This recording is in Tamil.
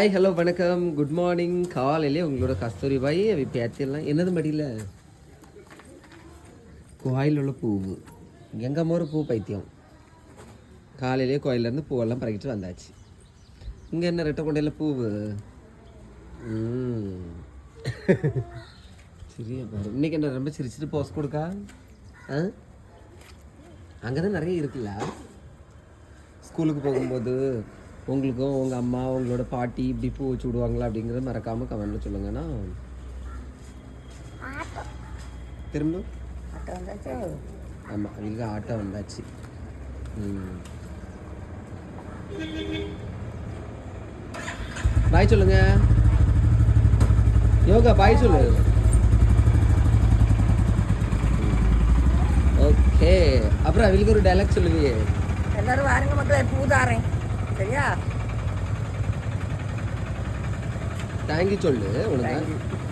ஹாய் ஹலோ வணக்கம். குட் மார்னிங் காலையிலே உங்களோட கஸ்தூரி பாய் அவை பேத்தியெல்லாம் என்னது மடியில்? கோயில் உள்ள பூவு எங்கள் அம்மா ஒரு பூ பைத்தியம். காலையிலே கோயிலேருந்து பூவெல்லாம் பறக்கிட்டு வந்தாச்சு. இங்கே என்ன ரெட்டை கொண்டையில் பூவு சரியா பாரு. இன்னைக்கு என்ன ரொம்ப சிரிச்சிட்டு போஸ் கொடுக்கா? ஆ? அங்கே தான் நிறைய இருக்குல்ல? ஸ்கூலுக்கு போகும்போது உங்களுக்கும் உங்கள் அம்மா உங்களோட பாட்டி இப்படி பூ வச்சு விடுவாங்களா அப்படிங்கிறத மறக்காமல் கமெண்ட்டில் சொல்லுங்கன்னா திரும்ப? ஆமாம் அவங்களுக்கு ஆட்டோ வந்தாச்சு. ம். பாய் சொல்லுங்க. யோகா பாய் சொல்லு. ஓகே. அப்புறம் அவங்களுக்கு ஒரு டைலாக் சொல்லுவியே. எல்லாரும் வாருங்க மக்களே பூ தாரேன். சரியா தேங்க்யூ சொல்லு you.